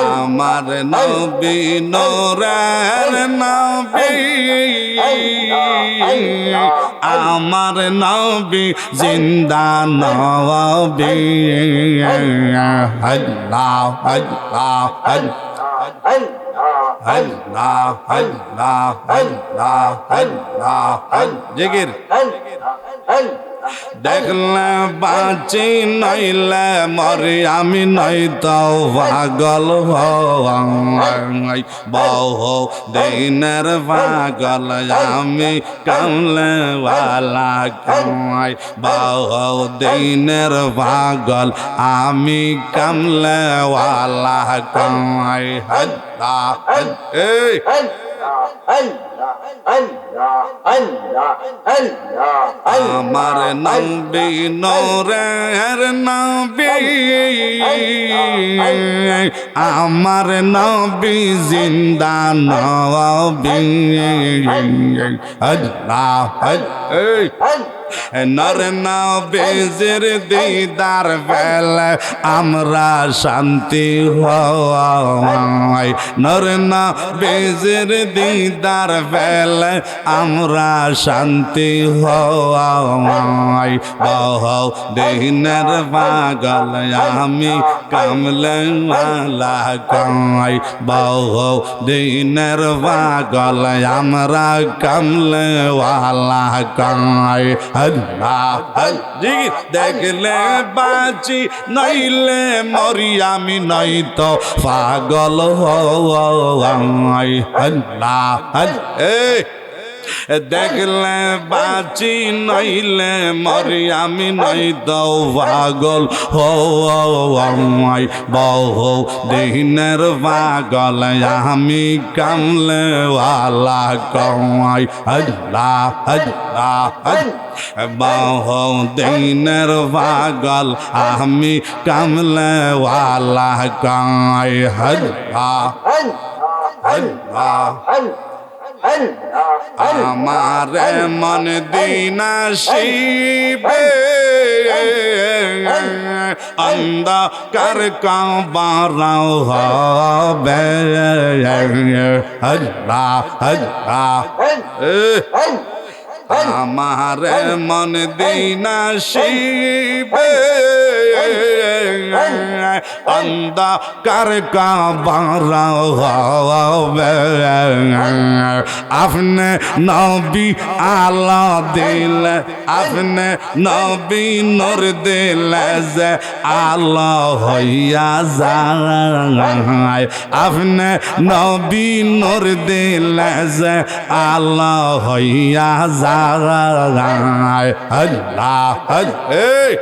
আমার নবী নোরের নবী আমার নবী জিন্দা নবী আল্লাহ আল্লাহ আল্লাহ জিকির দেখলে বাঁচি নইলে মরি আমি নই তো পাগল বহু দিনের পাগল, আমি কামলে ওয়ালা কামাই বহু দিনের পাগল, আমি কামলে ওয়ালা কামাই হল্লা এই আমার নবী নোরের নবী আমার নবী জিন্দা নবী। আল্লাহ এই। নরে না বেজের দিদার বেলায় আমরা শান্তি হওয়ায়। নরে না বেজের দিদার বেলায় আমরা শান্তি হওয়ায়। বহ দিনের পাগল আমি কামলা কমাই বহ দিনের পাগল আমরা কামলা কমাই আল্লাহ দেখলে বাঁচি নইলে মরি আমি নই তো পাগল হওয়াই। আল্লাহ এই দেখলে বাঁচি নইলে মরি আমি নই তো পাগল। হওয়াই বহু, দিনের পাগল আমি কামলে ওয়ালা কমাই। আল্লাহ আল্লাহ, বহু, দিনের পাগল আমি কামলে ওয়ালা কমাই। আল্লাহ আল্লাহ আমার মন দিনা শিবে অন্ধকার কাবারাও হবে। হল্লা হল্লা আমার মন দিনা শিবে অন্ধকার কাবারাও আপনি নবী আলা দিল আপনি নবী নূর দিল যে আলা হইয়া যায় আপনি নবী নূর দিল যে আলা হইয়া যায় আল্লাহ এই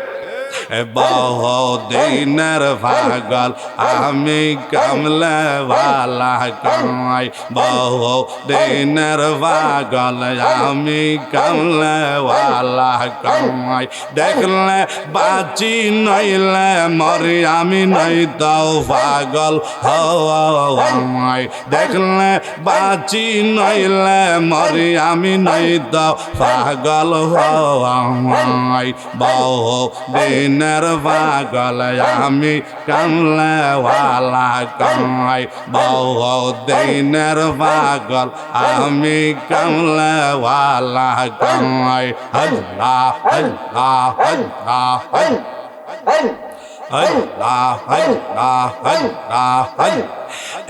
বহু দিনের পাগল, আমি কামলে বালা কামাই। বহু দিনের পাগল, আমি কামলে বালা কামাই। দেখলে বাঁচি নইলে মরি, আমি নই তো পাগল হওয়াই দেখলে বাঁচি নইলে মরি, আমি নই তো পাগল হওয়াই বহু দিনের পাগল, আমি কামলাওয়ালা কামাই বহু দিনের পাগল, আমি কামলাওয়ালা কামাই। আল্লাহ আল্লাহ আল্লাহ আল্লাহ আল্লাহ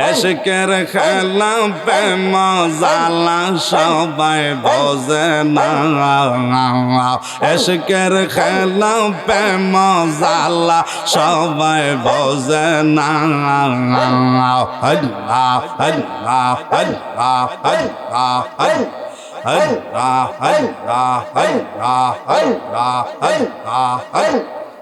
এসকের খেলা মজালা সবাই বোঝে না এসকের খেলা মজালা সবাই বোঝে না হল্লা হল্লা হল্লা হল্লা হল্লা Hey, ah, hey, ah, hey, ah, hey, ah, hey, ah, hey.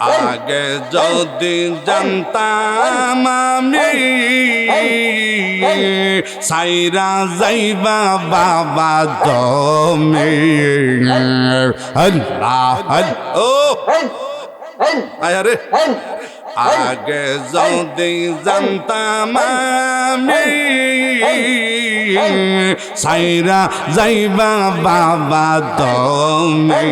আগে যদি জানতাম আমি সাইরা যাইবা বাবা জমি। হল্লা হল ও! আয় রে। আগে যদি জানতাম আমি সাইরা যাইবা বাবা তুমি।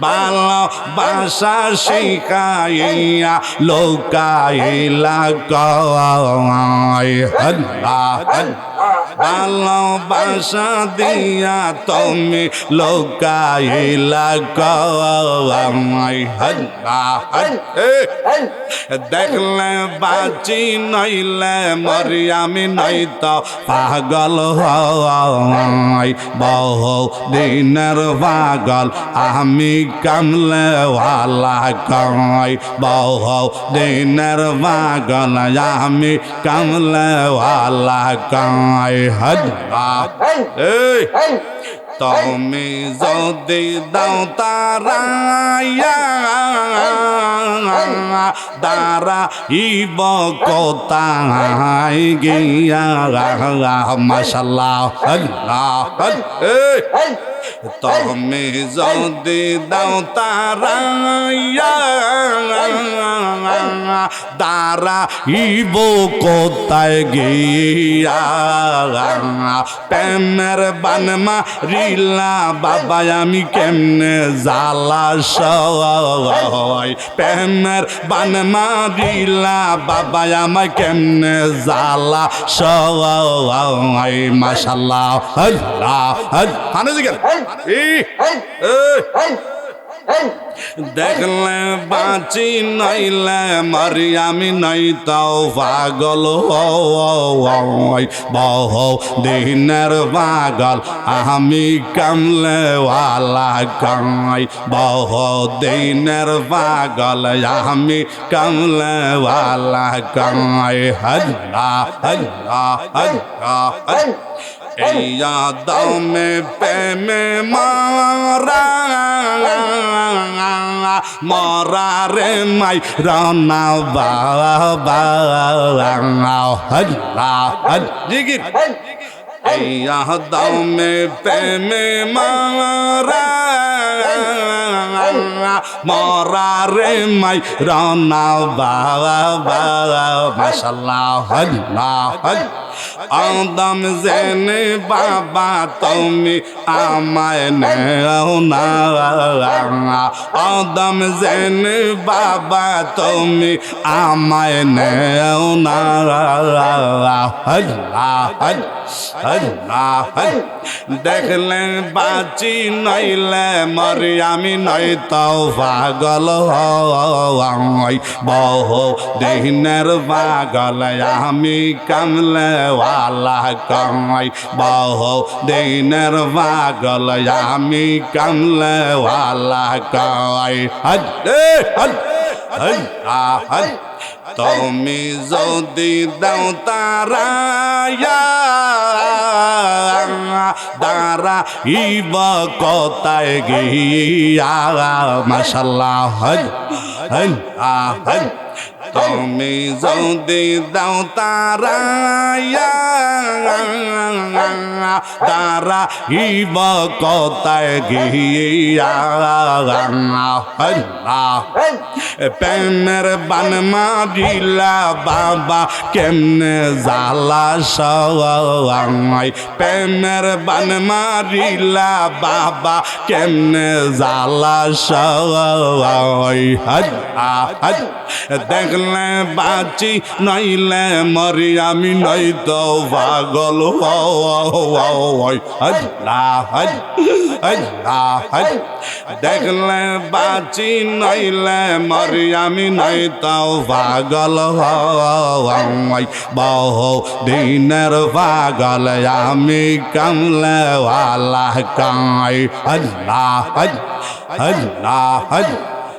ভালোবাসা শিখাইয়া লোকাইলা কয় আল্লাহ ভালোবাসা দিয়া তুমি লোকাইলা আল্লাহ দেখলে বাঁচি নইলে মরি আমি নই তো পাগল হয় বহু দিনের পাগল, আমি কামলে ওয়ালা কয়। বহু দিনের পাগল, আমি কামলে ওয়ালা কয়। হদ্দা এই তুমি যদি দাও তারাইয়া দারা ইব কোথায় গিয়া? মাশাল্লাহ আল্লাহ তুমি যদি দাও দারা ইব কোথায় গিয়া প্রেমের বানমা রিলা বাবা আমি কেমনে জালা সয় প্রেমের বানমা রিলা বাবা আমায় কেমনে জালা সয় মাশাল্লাহ আল্লাহ হানে জিগেন ই দেখলে বাঁচি নইলে মরি আমি নই তাও পাগল। বহ দিনের পাগল, আমি কামলে ওয়ালা কামাই। বহ দিনের পাগল, আমি কামলে ওয়ালা কামাই হল্লা হল্লা হল্লা। এইয়া দমে প্রেমে মারা মরা রে মাই রানা বাবা হল্লা হল জিগির। এইয়া দমে প্রেমে মারা মরা রে মাই রানা বাবা মাশাল্লাহ হল্লা হল আদম জেনে বাবা, তুমি আমায় নেও আদম জেনে বাবা, তুমি আমায় নেও না। দেখলে বাঁচি নইলে মরি আমি নই তাও পাগল হয় বহু পাগল আমি কামলে ওয়ালা কমাই বহু দিনের পাগল, আমি কামলে ওয়ালা কমাই হদ হদ তুমি যদি দাও তারায়া দারা ইব কোথায় গিয়া? মাশাল্লাহ হদ হদ হদ তুমি যদি দাও তারায়া তারা ইব কোথায় গিয়া? প্রেমের বান মারিলা বাবা, কেমনে জালা সবাই প্রেমের বান মারিলা বাবা, কেমনে জালা সবাই হদ দেখলে বাঁচি, নইলে মরি আমি নই তো পাগল। দেখলে বাঁচি, নইলে মরি আমি নই তো পাগল। বহু দিনের পাগল, আমি কমলে ওয়ালা কাই। আল্লাহ